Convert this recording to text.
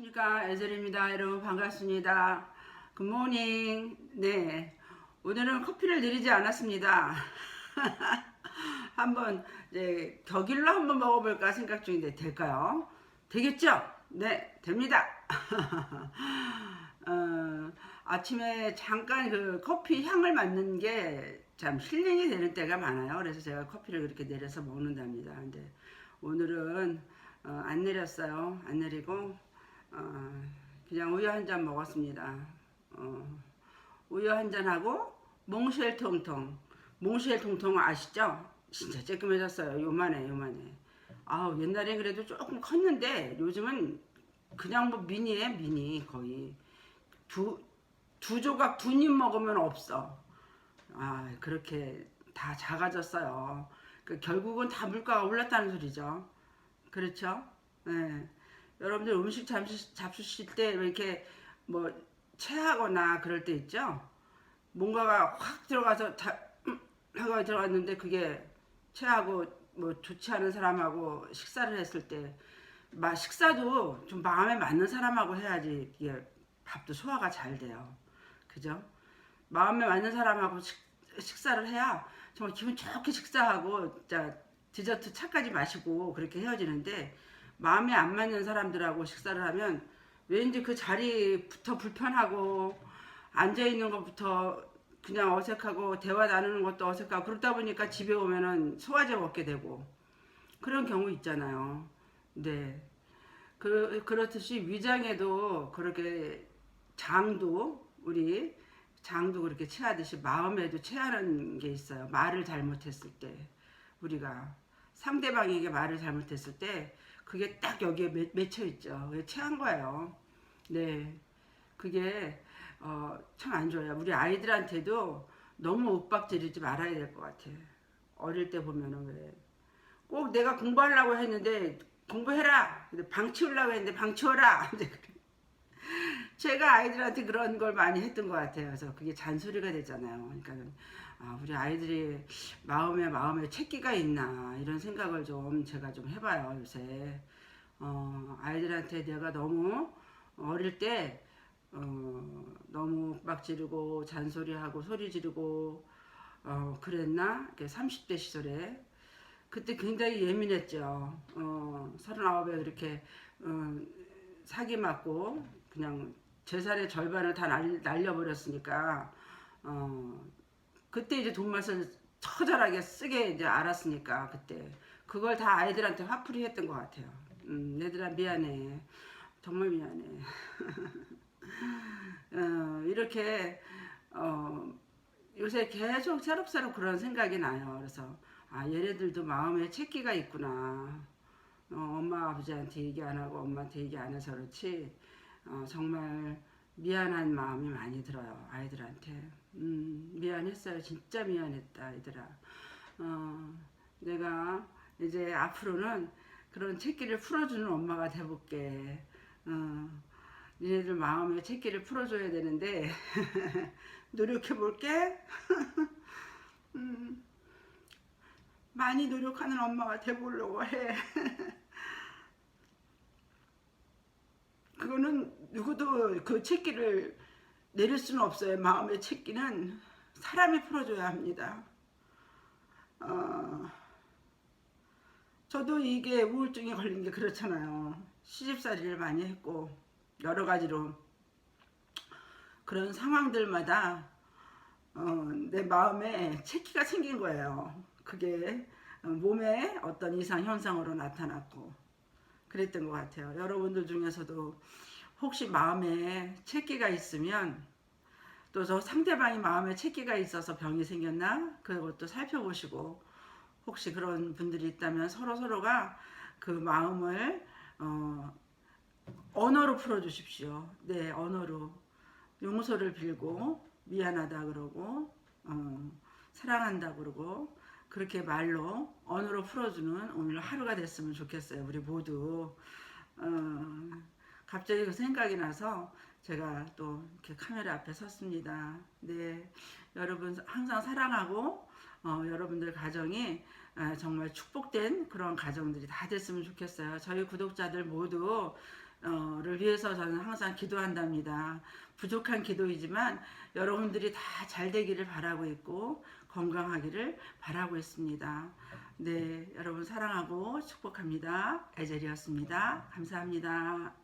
안녕하십니까. 에젤입니다. 여러분 반갑습니다. 굿모닝 네. 오늘은 커피를 내리지 않았습니다. 한번 이제 격일로 한번 먹어볼까 생각 중인데 될까요? 되겠죠? 네 됩니다. 어, 아침에 잠깐 그 커피 향을 맡는 게 참 힐링이 되는 때가 많아요. 그래서 제가 커피를 그렇게 내려서 먹는답니다. 근데 오늘은 어, 안 내렸어요. 안 내리고 어, 그냥 우유 한 잔 먹었습니다. 어, 우유 한 잔하고 몽쉘 통통. 몽쉘 통통 아시죠? 진짜 쬐끔해졌어요. 요만해 요만해. 아우 옛날에 그래도 조금 컸는데 요즘은 그냥 뭐 미니에 미니 거의 두, 두 조각 두 입 먹으면 없어. 아 그렇게 다 작아졌어요. 그 결국은 다 물가가 올랐다는 소리죠. 그렇죠? 네. 여러분들 음식 잡수, 잡수실 때 이렇게 뭐 체하거나 그럴 때 있죠? 뭔가가 확 들어가서 다 하고 들어갔는데 그게 체하고 뭐 좋지 않은 사람하고 식사를 했을 때 마, 식사도 좀 마음에 맞는 사람하고 해야지 이게 밥도 소화가 잘 돼요. 그죠? 마음에 맞는 사람하고 식, 식사를 해야 정말 기분 좋게 식사하고 진짜 디저트 차까지 마시고 그렇게 헤어지는데 마음에 안 맞는 사람들하고 식사를 하면 왠지 그 자리부터 불편하고 앉아 있는 것부터 그냥 어색하고 대화 나누는 것도 어색하고 그러다 보니까 집에 오면은 소화제 먹게 되고 그런 경우 있잖아요. 네. 그, 그렇듯이 위장에도 그렇게 장도 우리 장도 그렇게 체하듯이 마음에도 체하는 게 있어요. 말을 잘못했을 때 우리가 상대방에게 말을 잘못했을 때 그게 딱 여기에 맺, 맺혀 있죠. 그게 체한 거예요. 네, 그게 어, 참 안 좋아요. 우리 아이들한테도 너무 윽박지르지 말아야 될 것 같아. 어릴 때 보면은 왜꼭 내가 공부하려고 했는데 공부해라. 근데 방 치우려고 했는데 방 치워라. 제가 아이들한테 그런 걸 많이 했던 것 같아요. 그래서 그게 잔소리가 되잖아요. 그러니까 아, 우리 아이들이 마음에 마음에 채기가 있나 이런 생각을 좀 제가 좀 해봐요 요새. 어, 아이들한테 내가 너무 어릴 때 어, 너무 막 지르고 잔소리하고 소리 지르고 어, 그랬나? 30대 시절에 그때 굉장히 예민했죠. 어, 39에 그렇게 어, 사기 맞고 그냥 재산의 절반을 다 날, 날려버렸으니까 어, 그때 이제 돈 맛을 처절하게 쓰게 이제 알았으니까 그때 그걸 다 아이들한테 화풀이 했던 것 같아요. 음, 얘들아 미안해. 정말 미안해. 어, 이렇게 어, 요새 계속 새록새록 그런 생각이 나요. 그래서 아 얘네들도 마음에 채기가 있구나. 어, 엄마 아버지한테 얘기 안 하고 엄마한테 얘기 안 해서 그렇지 어, 정말 미안한 마음이 많이 들어요 아이들한테. 음, 미안했어요. 진짜 미안했다 아이들아. 어, 내가 이제 앞으로는 그런 채기를 풀어주는 엄마가 돼볼게. 어, 니네들 마음에 채기를 풀어줘야 되는데 노력해볼게. 음, 많이 노력하는 엄마가 돼보려고 해 그거는 누구도 그 채기를 내릴 수는 없어요. 마음의 채기는 사람이 풀어줘야 합니다. 어, 저도 이게 우울증에 걸린 게 그렇잖아요. 시집살이를 많이 했고 여러 가지로 그런 상황들마다 어, 내 마음에 채기가 생긴 거예요. 그게 몸에 어떤 이상 현상으로 나타났고 그랬던 것 같아요. 여러분들 중에서도 혹시 마음에 채기가 있으면 또 저 상대방이 마음에 채기가 있어서 병이 생겼나 그것도 살펴보시고 혹시 그런 분들이 있다면 서로 서로가 그 마음을 어, 언어로 풀어주십시오. 네, 언어로 용서를 빌고 미안하다 그러고 어, 사랑한다 그러고 그렇게 말로 언어로 풀어주는 오늘 하루가 됐으면 좋겠어요. 우리 모두 어, 갑자기 그 생각이 나서 제가 또 이렇게 카메라 앞에 섰습니다. 네, 여러분 항상 사랑하고 어, 여러분들 가정이 아, 정말 축복된 그런 가정들이 다 됐으면 좋겠어요. 저희 구독자들 모두 를 여러분들을 위해서 저는 항상 기도한답니다. 부족한 기도이지만 여러분들이 다 잘 되기를 바라고 있고 건강하기를 바라고 있습니다. 네, 여러분 사랑하고 축복합니다. 에젤이었습니다. 감사합니다.